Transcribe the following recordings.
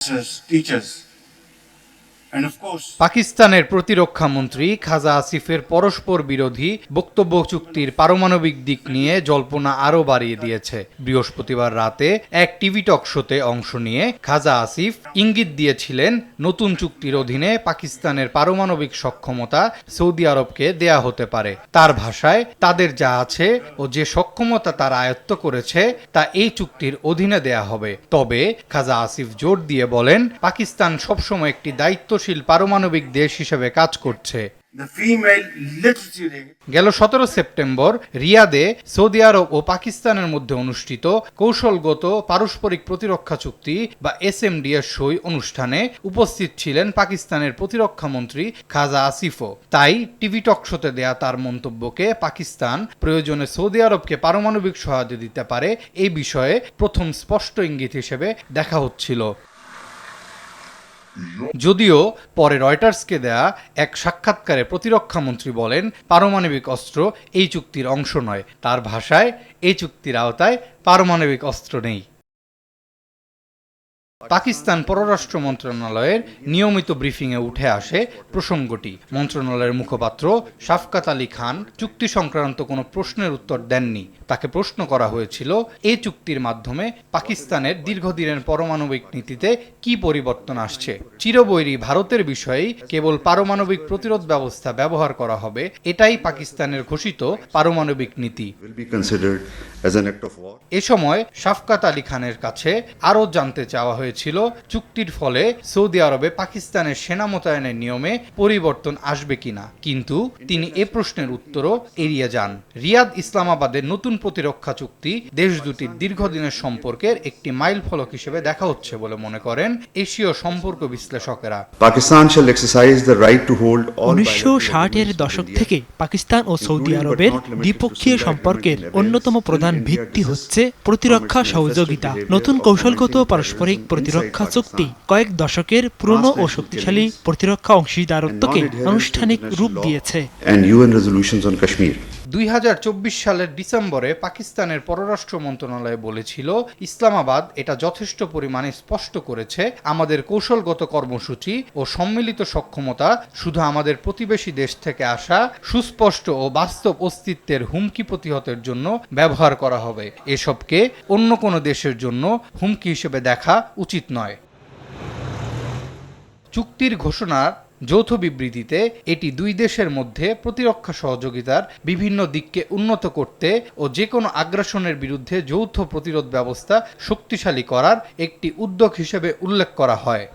teachers. পাকিস্তানের প্রতিরক্ষা মন্ত্রী খাজা আসিফের পরস্পর বিরোধী বক্তব্য চুক্তির পারমাণবিক দিক নিয়ে জল্পনা আরও বাড়িয়ে দিয়েছে। বৃহস্পতিবার রাতে এক টিভি টক শোতে অংশ নিয়ে খাজা আসিফ ইঙ্গিত দিয়েছিলেন, নতুন চুক্তির অধীনে পাকিস্তানের পারমাণবিক সক্ষমতা সৌদি আরবকে দেয়া হতে পারে। তার ভাষায়, তাদের যা আছে ও যে সক্ষমতা তারা আয়ত্ত করেছে, তা এই চুক্তির অধীনে দেয়া হবে। তবে খাজা আসিফ জোর দিয়ে বলেন, পাকিস্তান সবসময় একটি দায়িত্বশীল পারমাণবিক দেশ হিসেবে কাজ করছে। গেল সতেরো সেপ্টেম্বর রিয়াদে সৌদি আরব ও পাকিস্তানের মধ্যে অনুষ্ঠিত কৌশলগত পারস্পরিক প্রতিরক্ষা চুক্তি বা এসএমডি এর সই অনুষ্ঠানে উপস্থিত ছিলেন পাকিস্তানের প্রতিরক্ষা মন্ত্রী খাজা আসিফও। তাই টিভি টক শোতে দেয়া তার মন্তব্যকে পাকিস্তান প্রয়োজনে সৌদি আরবকে পারমাণবিক সহায়তা দিতে পারে এই বিষয়ে প্রথম স্পষ্ট ইঙ্গিত হিসেবে দেখা হচ্ছিল। যদিও পরে রয়টার্সকে দেয়া এক সাক্ষাৎকারে প্রতিরক্ষা মন্ত্রী বলেন, পারমাণবিক অস্ত্র এই চুক্তির অংশ নয়। তার ভাষায়, এই চুক্তির আওতায় পারমাণবিক অস্ত্র নেই। পাকিস্তান পররাষ্ট্র মন্ত্রণালয়ের নিয়মিত ব্রিফিংয়ে উঠে আসে প্রসঙ্গটি। মন্ত্রণালয়ের মুখপাত্র শাফকাত আলী খান চুক্তি সংক্রান্ত কোনো প্রশ্নের উত্তর দেননি। তাকে প্রশ্ন করা হয়েছিল এই চুক্তির মাধ্যমে পাকিস্তানের দীর্ঘদিনের পারমাণবিক নীতিতে কি পরিবর্তন আসছে? চিরবৈরী ভারতের বিষয়েই কেবল পারমাণবিক প্রতিরোধ ব্যবস্থা ব্যবহার করা হবে এটাই পাকিস্তানের ঘোষিত পারমাণবিক নীতি. এ সময় শাফকাত আলী খানের কাছে আরও জানতে চাওয়া হয়েছিল। চুক্তির ফলে সৌদি আরবে পাকিস্তানের সেনা মোতায়েনের নিয়মে পরিবর্তন আসবে কিনা? কিন্তু তিনি এ প্রশ্নের উত্তরও এড়িয়ে যান। রিয়াদ ইসলামাবাদের নতুন প্রতিরক্ষা চুক্তি দেশ দুটির দীর্ঘদিনের সম্পর্কের একটি মাইল ফলক হিসেবে দেখা হচ্ছে বলে মনে করেন এশীয় সম্পর্ক বিশ্লেষকেরা। hold উনিশশো ষাটের দশক থেকে পাকিস্তান ও সৌদি আরবের দ্বিপক্ষীয় সম্পর্কের অন্যতম প্রধান ভিত্তি হচ্ছে প্রতিরক্ষা সহযোগিতা। নতুন কৌশলগত পারস্পরিক প্রতিরক্ষা চুক্তি কয়েক দশকের পুরনো ও শক্তিশালী প্রতিরক্ষা অংশীদারত্বকে আনুষ্ঠানিক রূপ দিয়েছে। দুই সালের ডিসেম্বরে পাকিস্তানের পররাষ্ট্র মন্ত্রণালয় বলেছিল, ইসলামাবাদ এটা যথেষ্ট পরিমাণে স্পষ্ট করেছে, আমাদের কৌশলগত কর্মসূচি ও সম্মিলিত সক্ষমতা শুধু আমাদের প্রতিবেশী দেশ থেকে আসা সুস্পষ্ট ও বাস্তব অস্তিত্বের হুমকি প্রতিহতের জন্য ব্যবহার করা হবে। এসবকে অন্য কোনো দেশের জন্য হুমকি হিসেবে দেখা উচিত নয়। চুক্তির ঘোষণার যৌথ বিবৃতিতে এটি দুই দেশের মধ্যে প্রতিরক্ষা সহযোগিতার বিভিন্ন দিককে উন্নত করতে ও যে কোনো আগ্রাসনের বিরুদ্ধে যৌথ প্রতিরোধ ব্যবস্থা শক্তিশালী করার একটি উদ্যোগ হিসেবে উল্লেখ করা হয়।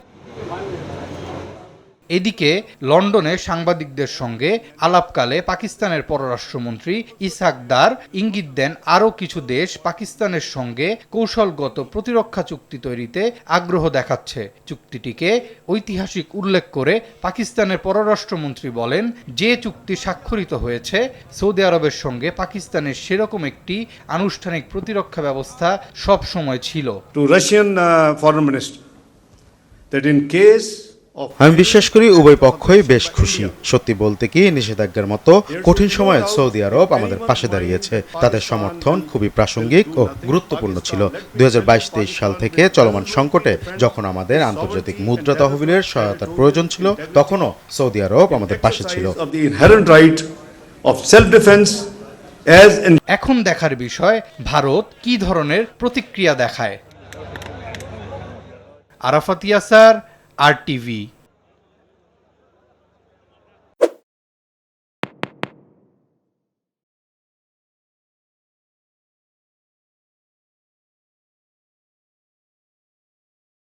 এদিকে লন্ডনে সাংবাদিকদের সঙ্গে আলাপকালে পাকিস্তানের পররাষ্ট্রমন্ত্রী ইসাক দার ইঙ্গিত দেন আরও কিছু দেশ পাকিস্তানের সঙ্গে কৌশলগত প্রতিরক্ষা চুক্তি তৈরিতে আগ্রহ দেখাচ্ছে। চুক্তিটিকে ঐতিহাসিক উল্লেখ করে পাকিস্তানের পররাষ্ট্রমন্ত্রী বলেন যে চুক্তি স্বাক্ষরিত হয়েছে সৌদি আরবের সঙ্গে পাকিস্তানের সেরকম একটি আনুষ্ঠানিক প্রতিরক্ষা ব্যবস্থা সব সময় ছিল uh, foreign minister that in case of আমি বিশ্বাস করি উভয় পক্ষই বেশ খুশি। সত্যি বলতে কি নিষেধাজ্ঞার মতো কঠিন সময়ে সৌদি আরব আমাদের পাশে দাঁড়িয়েছে। তাদের সমর্থন খুবই প্রাসঙ্গিক ও গুরুত্বপূর্ণ ছিল। দুই হাজার সাল থেকে চলমান সংকটে যখন আমাদের আন্তর্জাতিক মুদ্রা তহবিলের সহায়তার প্রয়োজন ছিল তখনও সৌদি আরব আমাদের পাশে ছিল। এখন দেখার বিষয় ভারত কি ধরনের প্রতিক্রিয়া দেখায়? আরাফাত ইয়াসার আর টিভি